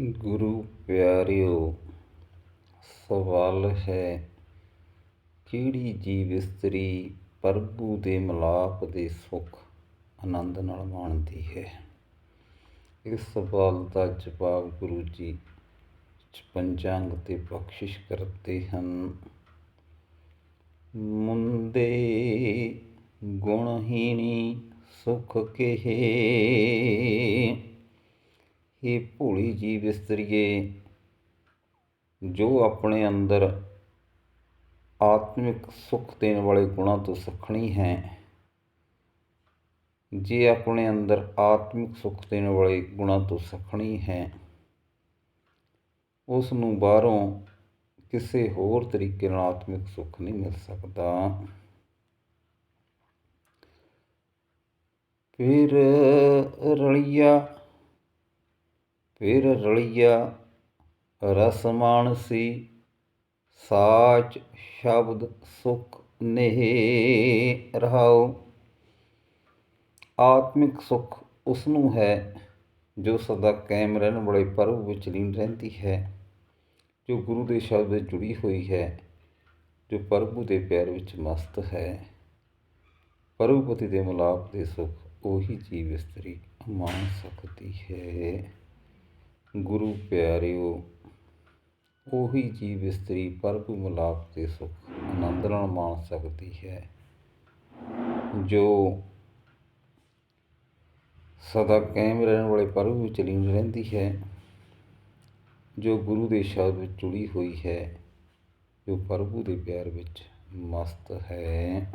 ਗੁਰੂ ਪਿਆਰਿਓ, ਸਵਾਲ ਹੈ, ਕਿਹੜੀ ਜੀਵ ਇਸਤਰੀ ਪ੍ਰਭੂ ਦੇ ਮਿਲਾਪ ਦੇ ਸੁੱਖ ਆਨੰਦ ਨਾਲ ਮਾਣਦੀ ਹੈ? ਇਸ ਸਵਾਲ ਦਾ ਜਵਾਬ ਗੁਰੂ ਜੀ ਪੰਚਾਂਗ ਤੇ ਬਖਸ਼ਿਸ਼ ਕਰਦੇ ਹਨ। ਮੁੰਦੇ ਗੁਣਹੀਣੀ ਸੁਖ ਕਹੇ? ਇਹ ਭੋਲੀ ਜੀ ਬਿਸਤਰੀਏ, ਜੋ ਆਪਣੇ ਅੰਦਰ ਆਤਮਿਕ ਸੁੱਖ ਦੇਣ ਵਾਲੇ ਗੁਣਾਂ ਤੋਂ ਸਖਣੀ ਹੈ, ਜੇ ਆਪਣੇ ਅੰਦਰ ਆਤਮਿਕ ਸੁੱਖ ਦੇਣ ਵਾਲੇ ਗੁਣਾਂ ਤੋਂ ਸਖਣੀ ਹੈ ਉਸ ਨੂੰ ਬਾਹਰੋਂ ਕਿਸੇ ਹੋਰ ਤਰੀਕੇ ਨਾਲ ਆਤਮਿਕ ਸੁੱਖ ਨਹੀਂ ਮਿਲ ਸਕਦਾ। ਫਿਰ ਰਲਿਆ ਫਿਰ ਰਲੀਆ ਰਸ ਮਾਨਸੀ, ਸਾਚ ਸ਼ਬਦ ਸੁਖ ਨੇਹ ਰਹਾਉ। ਆਤਮਿਕ ਸੁਖ ਉਸ ਨੂੰ ਹੈ ਜੋ ਸਦਾ ਕਾਇਮ ਰਹਿਣ ਵਾਲੇ ਪ੍ਰਭੂ ਵਿੱਚ ਲੀਨ ਰਹਿੰਦੀ ਹੈ, ਜੋ ਗੁਰੂ ਦੇ ਸ਼ਬਦ ਵਿੱਚ ਜੁੜੀ ਹੋਈ ਹੈ, ਜੋ ਪ੍ਰਭੂ ਦੇ ਪਿਆਰ ਵਿੱਚ ਮਸਤ ਹੈ। ਪ੍ਰਭੂਪਤੀ ਦੇ ਮਿਲਾਪ ਦੇ ਸੁਖ ਉਹੀ ਜੀਵ ਇਸਤਰੀ ਮਾਣ ਸਕਦੀ ਹੈ। ਗੁਰੂ ਪਿਆਰਿਓ, ਉਹੀ ਜੀਵ ਇਸਤਰੀ ਪ੍ਰਭੂ ਮਿਲਾਪ ਦੇ ਸੁਖ ਆਨੰਦ ਨਾਲ ਮਾਣ ਸਕਦੀ ਹੈ। ਜੋ ਸਦਾ ਕਾਇਮ ਰਹਿਣ ਵਾਲੇ ਪ੍ਰਭੂ ਵਿੱਚ ਲੀਨ ਰਹਿੰਦੀ ਹੈ, ਜੋ ਗੁਰੂ ਦੇ ਸ਼ਬਦ ਵਿੱਚ ਜੁੜੀ ਹੋਈ ਹੈ, ਜੋ ਪ੍ਰਭੂ ਦੇ ਪਿਆਰ ਵਿੱਚ ਮਸਤ ਹੈ।